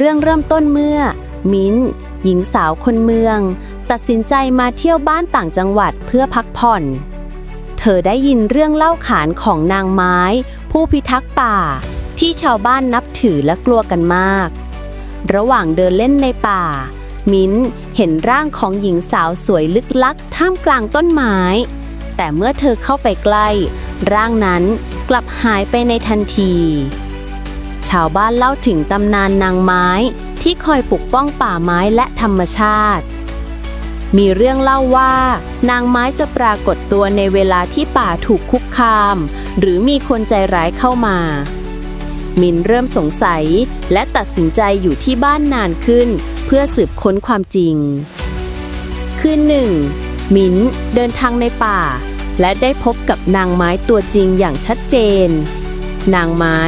เรื่องเริ่มต้นเมื่อ มิ้นหญิงสาวคนเมือง ตัดสินใจมาเที่ยวบ้านต่างจังหวัดเพื่อพักผ่อน เธอได้ยินเรื่องเล่าขานของนางไม้ ผู้พิทักษ์ป่า ที่ชาวบ้านนับถือและกลัวกันมาก ระหว่างเดินเล่นในป่า มิ้นเห็นร่างของหญิงสาวสวยลึกลักท่ามกลางต้นไม้ แต่เมื่อเธอเข้าไปใกล้ ร่างนั้นกลับหายไปในทันที ชาวบ้านเล่าถึงตำนานนางไม้ ที่คอยปกป้องป่าไม้และธรรมชาติ มีเรื่องเล่าว่า นางไม้จะปรากฏตัวในเวลาที่ป่าถูกคุกคาม หรือมีคนใจร้ายเข้ามา มินเริ่มสงสัยและตัดสินใจอยู่ที่บ้านนานขึ้น เพื่อสืบค้นความจริง คืนหนึ่ง มินเดินทางในป่า และได้พบกับนางไม้ตัวจริงอย่างชัดเจน นางไม้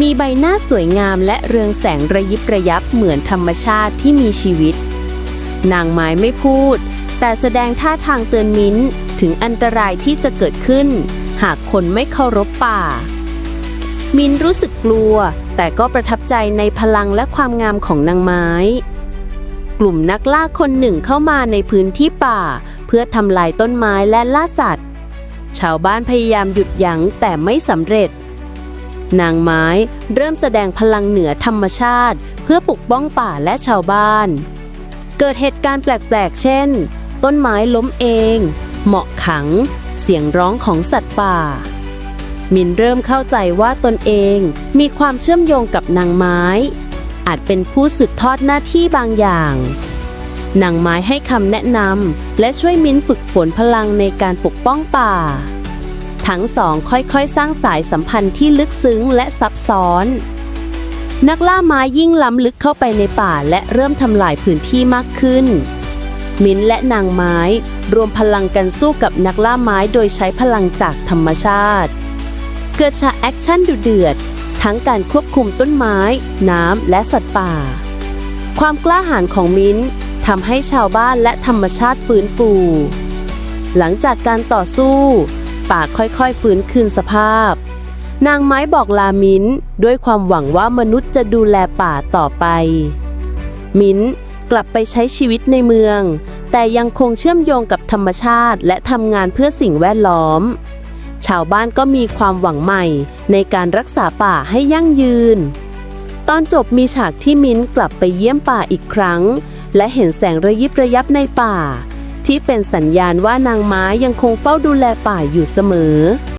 มีใบหน้าสวยงามและเรืองแสงระยิบระยับเหมือนธรรมชาติที่มีชีวิต นางไม้ไม่พูด แต่แสดงท่าทางเตือนมิ้นถึงอันตรายที่จะเกิดขึ้น หากคนไม่เคารพป่า มินรู้สึกกลัว แต่ก็ประทับใจในพลังและความงามของนางไม้ กลุ่มนักล่าคนหนึ่งเข้ามาในพื้นที่ป่า เพื่อทำลายต้นไม้และล่าสัตว์ ชาวบ้านพยายามหยุดยั้งแต่ไม่สำเร็จ นางไม้เริ่มแสดงพลังเหนือธรรมชาติ เพื่อปกป้องป่าและชาวบ้าน เกิดเหตุการณ์แปลกๆ เช่น ต้นไม้ล้มเอง เหมาะขัง เสียงร้องของสัตว์ป่า มินเริ่มเข้าใจว่าตนเองมีความเชื่อมโยงกับนางไม้ อาจเป็นผู้สืบทอดหน้าที่บางอย่างนางไม้ให้คำแนะนำและช่วยมินฝึกฝนพลังในการปกป้องป่า ทั้งสองค่อยๆ สร้างสายสัมพันธ์ที่ลึกซึ้งและซับซ้อน นักล่าไม้ยิ่งล้ำลึกเข้าไปในป่าและเริ่มทำลายพื้นที่มากขึ้น มิ้นและนางไม้ รวมพลังกันสู้กับนักล่าไม้โดยใช้พลังจากธรรมชาติ เกิดฉากแอคชั่นดุเดือด ทั้งการควบคุมต้นไม้ น้ำและสัตว์ป่า ความกล้าหาญของมิ้นทำให้ชาวบ้านและธรรมชาติฟื้นฟู หลังจากการต่อสู้ ป่าค่อยๆ ฟื้นคืนสภาพ นางไม้บอกลามิ้นด้วยความหวังว่ามนุษย์จะดูแลป่าต่อไป มิ้นกลับไปใช้ชีวิตในเมือง แต่ยังคงเชื่อมโยงกับธรรมชาติและทำงานเพื่อสิ่งแวดล้อม ชาวบ้านก็มีความหวังใหม่ในการรักษาป่าให้ยั่งยืน ตอนจบมีฉากที่มิ้นกลับไปเยี่ยมป่าอีกครั้ง และเห็นแสงระยิบระยับในป่า ที่เป็นสัญญาณว่านางไม้ยังคงเฝ้าดูแลป่าอยู่เสมอ